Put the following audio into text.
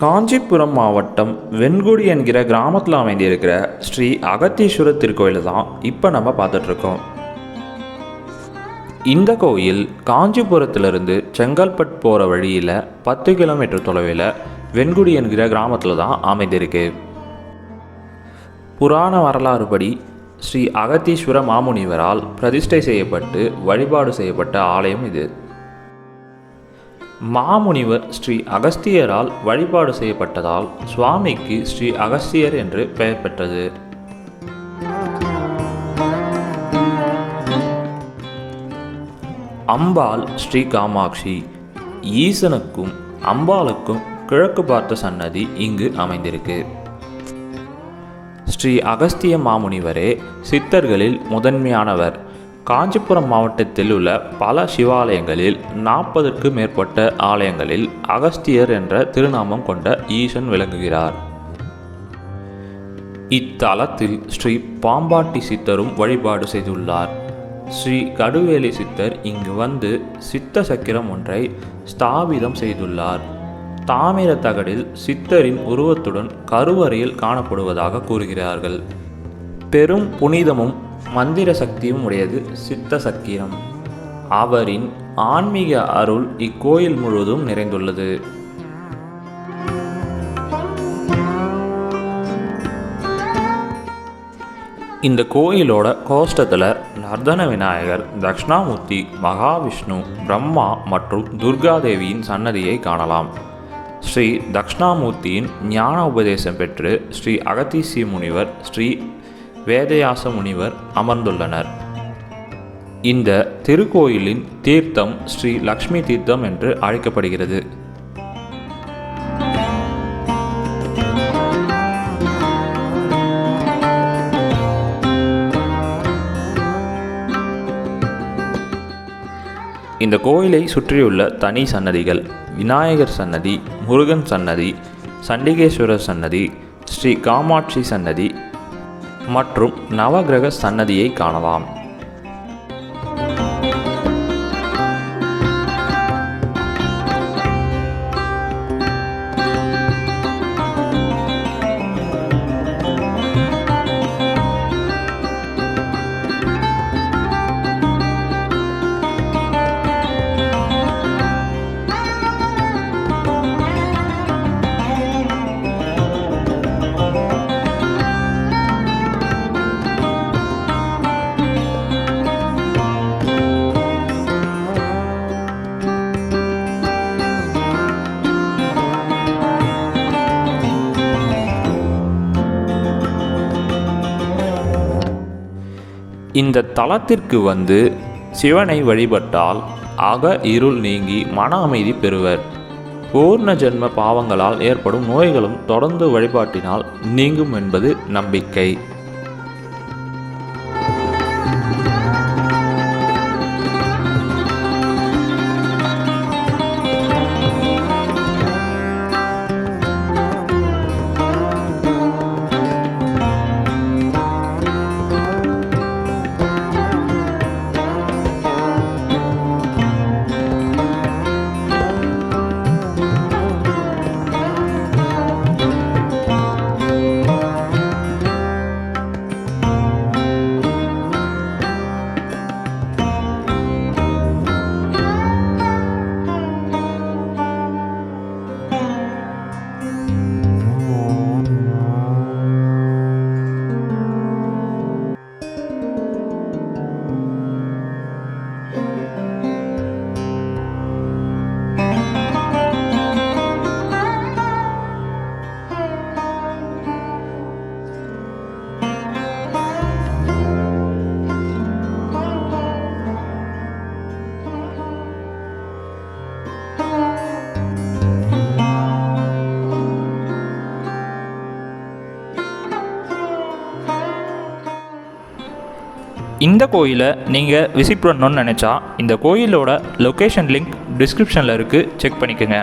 காஞ்சிபுரம் மாவட்டம் வெண்குடி என்கிற கிராமத்தில் அமைந்திருக்கிற ஸ்ரீ அகத்தீஸ்வரர் திருக்கோயில் தான் இப்போ நம்ம பார்த்துட்ருக்கோம். இந்த கோயில் காஞ்சிபுரத்திலிருந்து செங்கல்பட் போகிற வழியில் பத்து கிலோமீட்டர் தொலைவில் வெண்குடி என்கிற கிராமத்தில் தான் அமைந்திருக்கு. புராண வரலாறுபடி ஸ்ரீ அகத்தீஸ்வர மாமுனிவரால் பிரதிஷ்டை செய்யப்பட்டு வழிபாடு செய்யப்பட்ட ஆலயம் இது. மாமுனிவர் ஸ்ரீ அகஸ்தியரால் வழிபாடு செய்யப்பட்டதால் சுவாமிக்கு ஸ்ரீ அகஸ்தியர் என்று பெயர் பெற்றது. அம்பாள் ஸ்ரீ காமாட்சி ஈசனுக்கும் அம்பாளுக்கும் கிழக்கு பார்த்த சன்னதி இங்கு அமைந்திருக்கு. ஸ்ரீ அகஸ்திய மாமுனிவரே சித்தர்களில் முதன்மையானவர் காஞ்சிபுரம் மாவட்டத்தில் உள்ள பல சிவாலயங்களில் நாற்பதற்கு மேற்பட்ட ஆலயங்களில் அகஸ்தியர் என்ற திருநாமம் கொண்ட ஈசன் விளங்குகிறார். இத்தலத்தில் ஸ்ரீ பாம்பாட்டி சித்தரும் வழிபாடு செய்துள்ளார். ஸ்ரீ கடுவேலி சித்தர் இங்கு வந்து சித்த சக்கிரம் ஒன்றை ஸ்தாபிதம் செய்துள்ளார். தாமிர தகடில் சித்தரின் உருவத்துடன் கருவறையில் காணப்படுவதாக கூறுகிறார்கள். பெரும் புனிதமும் மந்திர சக்தியும் உடையது சித்த சக்கிரம் அவரின் ஆன்மீக அருள் இக்கோயில் முழுவதும் நிறைந்துள்ளது. இந்த கோயிலோட கோஷ்டத்தில் நர்தன விநாயகர் தக்ஷணாமூர்த்தி மகாவிஷ்ணு பிரம்மா மற்றும் துர்காதேவியின் சன்னதியை காணலாம். ஸ்ரீ தக்ஷணாமூர்த்தியின் ஞான உபதேசம் பெற்று ஸ்ரீ அகத்தீசி முனிவர் ஸ்ரீ வேதயாச முனிவர் அமர்ந்துள்ளனர். இந்த திருக்கோயிலின் தீர்த்தம் ஸ்ரீ லக்ஷ்மி தீர்த்தம் என்று அழைக்கப்படுகிறது. இந்த கோயிலை சுற்றியுள்ள தனி சன்னதிகள் விநாயகர் சன்னதி முருகன் சன்னதி சண்டிகேஸ்வரர் சன்னதி ஸ்ரீ காமாட்சி சன்னதி மற்றும் நவகிரக சன்னதியை காணலாம். இந்த தலத்திற்கு வந்து சிவனை வழிபட்டால் அக இருள் நீங்கி மன அமைதி பெறுவர். பூர்ண ஜென்ம பாவங்களால் ஏற்படும் நோய்களும் தொடர்ந்து வழிபாட்டினால் நீங்கும் என்பது நம்பிக்கை. இந்த கோயிலை நீங்கள் விசிட் பண்ணணும்னு நினச்சா இந்த கோயிலோட லொக்கேஷன் லிங்க் டிஸ்கிரிப்ஷனில் இருக்குது செக் பண்ணிக்கோங்க.